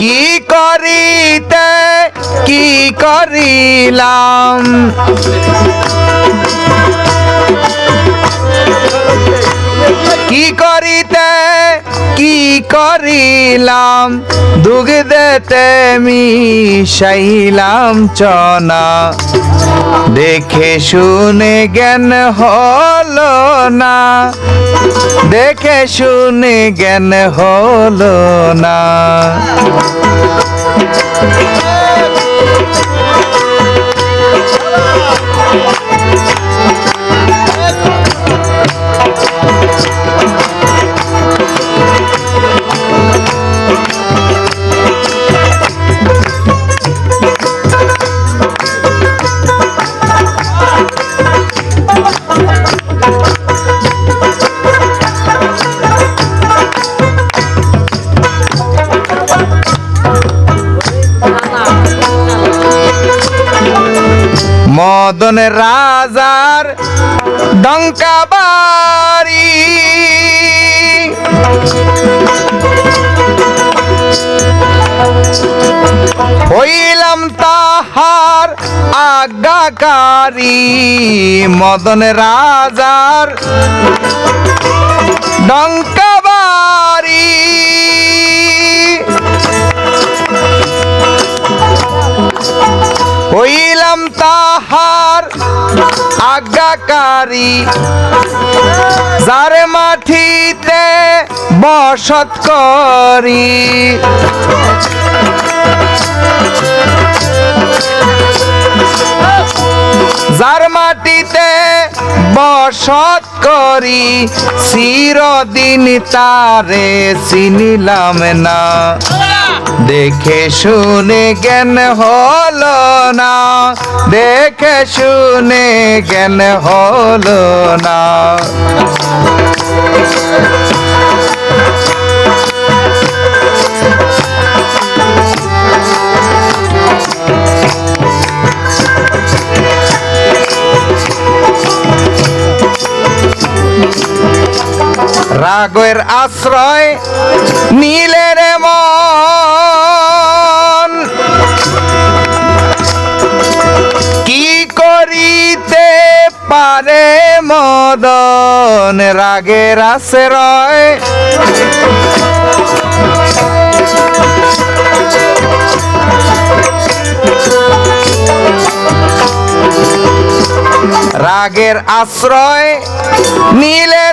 কি করিতে কি করিলাম? করিলাম দুগ দেতে মিশাইলাম চনা। দেখে শুনে জ্ঞান হলো না, দেখে শুনে জ্ঞান হলো না। মদন রাজার ডঙ্কা বাড়ি। হইলাম তাহার আজ্ঞাকারী মদন রাজার ডঙ্কা বাড়ি। হইলাম তাহার আজ্ঞাকারী। যারে মাঠিতে বসত করি। বসত করি, চিরদিন তারে চিনিলাম না। দেখে শুনে জ্ঞান হলো না, দেখে শুনে জ্ঞান হলো না। রাগের আশ্রয় নীলের মন। কি করিতে পারে মদন রাগের আশ্রয়? রাগের আশ্রয় নীলে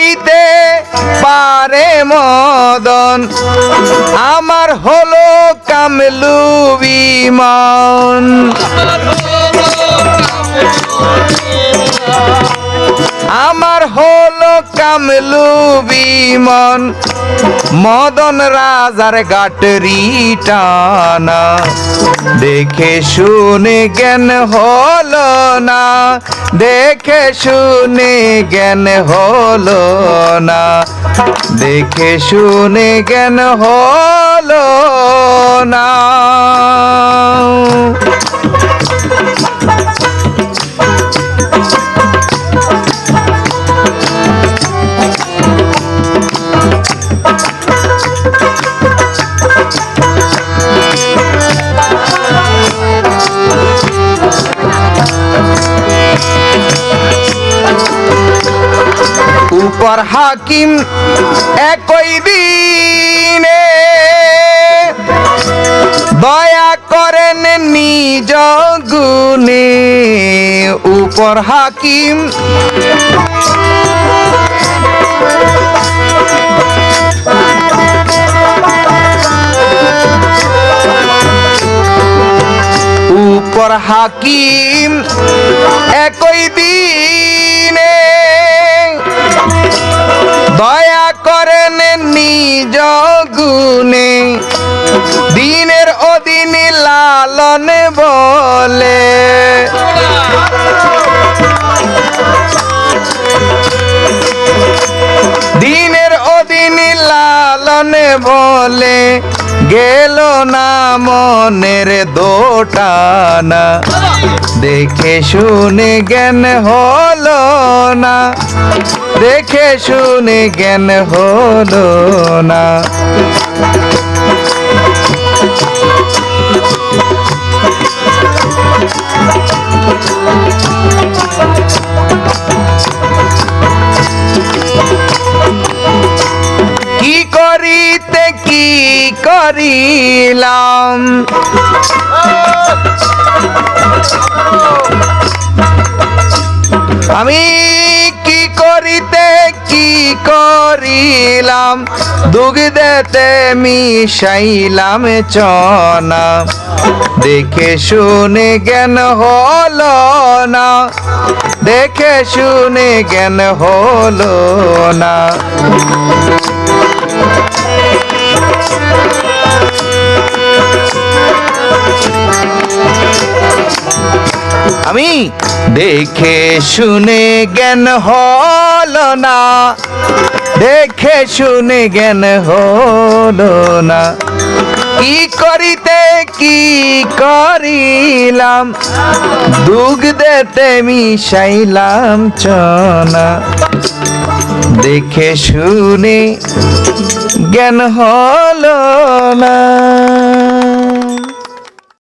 করিতে পারে মদন আমার হলো কামলু বিমান। কামলু বিমন মদন রাজার গাটরি টানা। দেখে শুনে জ্ঞান হলো না, দেখে শুনে জ্ঞান হলো না। দেখে শুনে জ্ঞান হলো না। উপর হাকিম একই দিনে দয়া করেন নিজ গুণে উপর হাকিম। উপর হাকিম একই দিনে দয়া করেন নিজ গুণে, দিনের অদিন লালন বলে। দিনের অদিন লালন বলে, গেল না মন মনের দোটানা। দেখে শুনে জ্ঞান হলো না। দেখে শুনে জ্ঞান হলো না। কি করিতে কি করিলাম? করিতে কি করিলাম? দুগ্ধেতে মিশাইলাম চনা। দেখে শুনে জ্ঞান হল না। দেখে শুনে জ্ঞান হল না। দেখে শুনে জ্ঞান হল না। দেখে শুনে জ্ঞান হলো না। কি করিতে, কি করিলাম? দুগ্ধেতে মিশাইলাম চনা। দেখে শুনে জ্ঞান হল না।